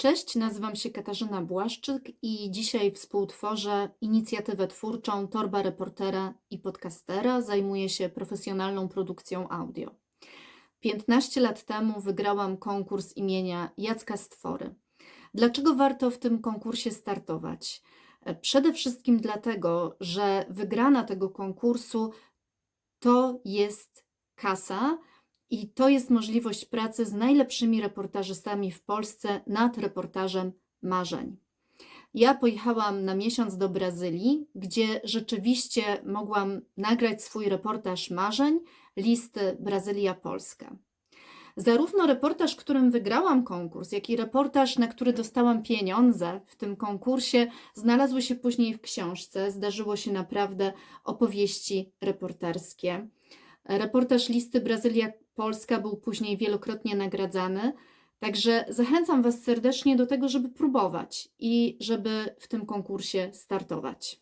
Cześć, nazywam się Katarzyna Błaszczyk i dzisiaj współtworzę inicjatywę twórczą Torba Reportera i Podcastera. Zajmuję się profesjonalną produkcją audio. 15 lat temu wygrałam konkurs imienia Jacka Stwory. Dlaczego warto w tym konkursie startować? Przede wszystkim dlatego, że wygrana tego konkursu to jest kasa i to jest możliwość pracy z najlepszymi reportażystami w Polsce nad reportażem marzeń. Ja pojechałam na miesiąc do Brazylii, gdzie rzeczywiście mogłam nagrać swój reportaż marzeń, listy Brazylia-Polska. Zarówno reportaż, którym wygrałam konkurs, jak i reportaż, na który dostałam pieniądze w tym konkursie, znalazły się później w książce. Zdarzyło się naprawdę opowieści reporterskie. Reportaż listy Brazylia-Polska był później wielokrotnie nagradzany. Także zachęcam Was serdecznie do tego, żeby próbować i żeby w tym konkursie startować.